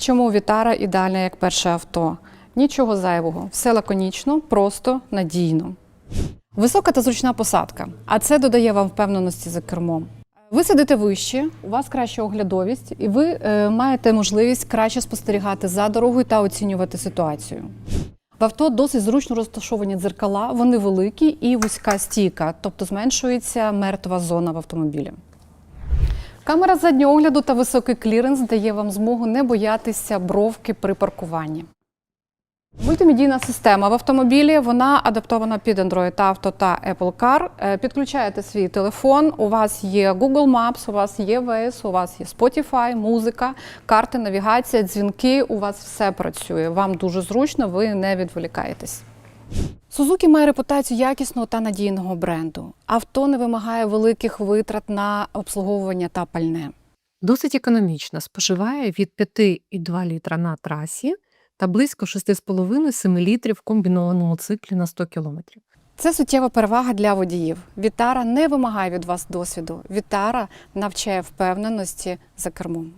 Чому Вітара ідеальна як перше авто? Нічого зайвого, все лаконічно, просто, надійно. Висока та зручна посадка, а це додає вам впевненості за кермом. Ви сидите вище, у вас краща оглядовість, і ви е, маєте можливість краще спостерігати за дорогою та оцінювати ситуацію. В авто досить зручно розташовані дзеркала, вони великі і вузька стійка, тобто зменшується мертва зона в автомобілі. Камера заднього огляду та високий кліренс дає вам змогу не боятися бровки при паркуванні. Мультимедійна система в автомобілі вона адаптована під Android Auto та Apple Car. Е, Підключаєте свій телефон. У вас є Google Maps, у вас є VS, у вас є Spotify, музика, карти, навігація, дзвінки. У вас все працює. Вам дуже зручно, ви не відволікаєтесь. Suzuki має репутацію якісного та надійного бренду. Авто не вимагає великих витрат на обслуговування та пальне. Досить економічно споживає від 5,2 літра на трасі та близько 6,5-7 літрів в комбінованому циклі на 100 кілометрів. Це суттєва перевага для водіїв. Вітара не вимагає від вас досвіду. Вітара навчає впевненості за кермом.